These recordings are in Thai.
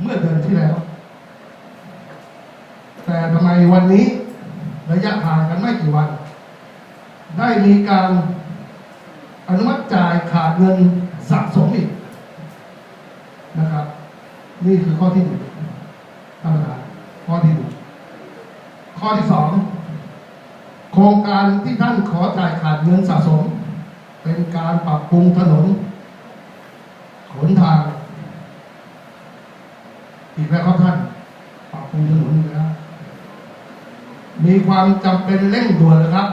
เมื่อเดือนที่แล้ว แต่ทำไมวันนี้ระยะห่างกันไม่กี่วัน ได้มีการอนุมัติจ่ายขาดเงินสะสมอีกนะครับ นี่คือข้อที่หนึ่งท่านประธานข้อที่หนึ่งข้อที่สองโครงการที่ท่านขอจ่ายขาดเงินสะสม เป็นการปรับปรุงถนนหนทาง อีกแล้วครับท่านปรับปรุงถนนอีกแล้วมีความจำเป็นเร่งด่วนนะครับ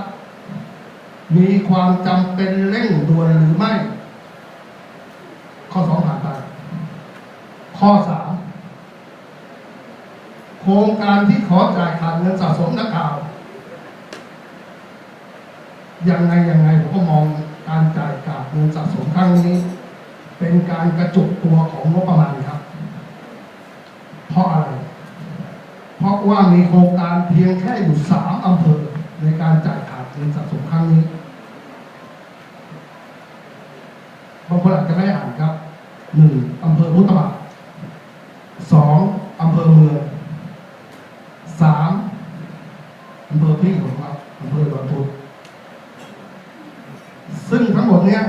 มีความจำเป็นเร่งด่วนหรือไม่ ข้อสองผ่านไปข้อสามโครงการที่ขอจ่ายขาดเงินสะสมนักข่าวยังไงยังไงผมก็มองการจ่ายขาดเงินสะสมครั้งนี้ เป็นการกระจุกตัวของงบประมาณครับ ราะอะไร เพราะว่ามีโครงการเพียงแค่อยู่สามอำเภอในการจ่ายขาดเงินสะสมครั้งนี้บางคนอาจจะไม่ได้อ่านครับหนึ่งอำเภอพุทธบาทสองอำเภอเมืองสามอำเภอพี่ของเราอำเภอดอนพุธซึ่งทั้งหมดเนี้ย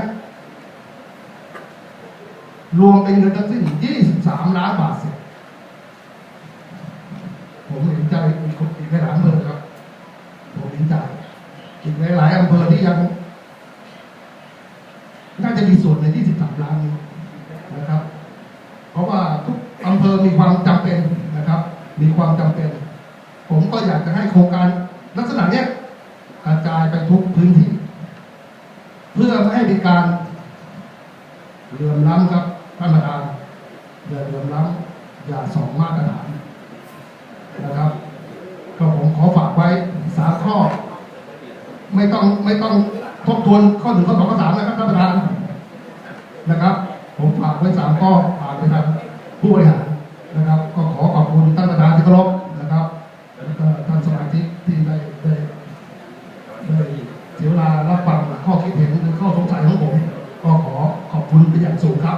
รวมเป็นเงินทั้งสิ้น 23 ล้านบาทเศษผมเห็น ใจอีกคนอีกหลายอำเภอครับ ผมเห็นใจอีกหลายอำเภอที่ยัง น่าจะมีส่วนใน23ล้านนี้นะครับ เพราะว่าทุกอำเภอมีความจำเป็นนะครับ มีความจำเป็น ผมก็อยากจะให้โครงการลักษณะเนี้ยกระจายไปทุกพื้นที่ เพื่อไม่ให้มีการเหลื่อมล้ำครับท่านประธานอย่าเหลื่อมล้ำอย่าสองมาตรฐานากไว้สามข้อ ไม่ต้องไม่ต้องทบทวนข้อหนึ่งข้อสองข้อสามนะครับท่านประธานนะครับ ผมฝากไว้สามข้อผ่านไปทางผู้บริหารนะครับ ก็ขอขอบคุณท่านประธานที่เคารพนะครับแล้วก็ท่านสมาชิกที่ได้ได้ได้เสียเวลารับฟังข้อคิดเห็นหรือข้อสงสัยของผม ก็ขอขอบคุณเป็นอย่างสูงครับ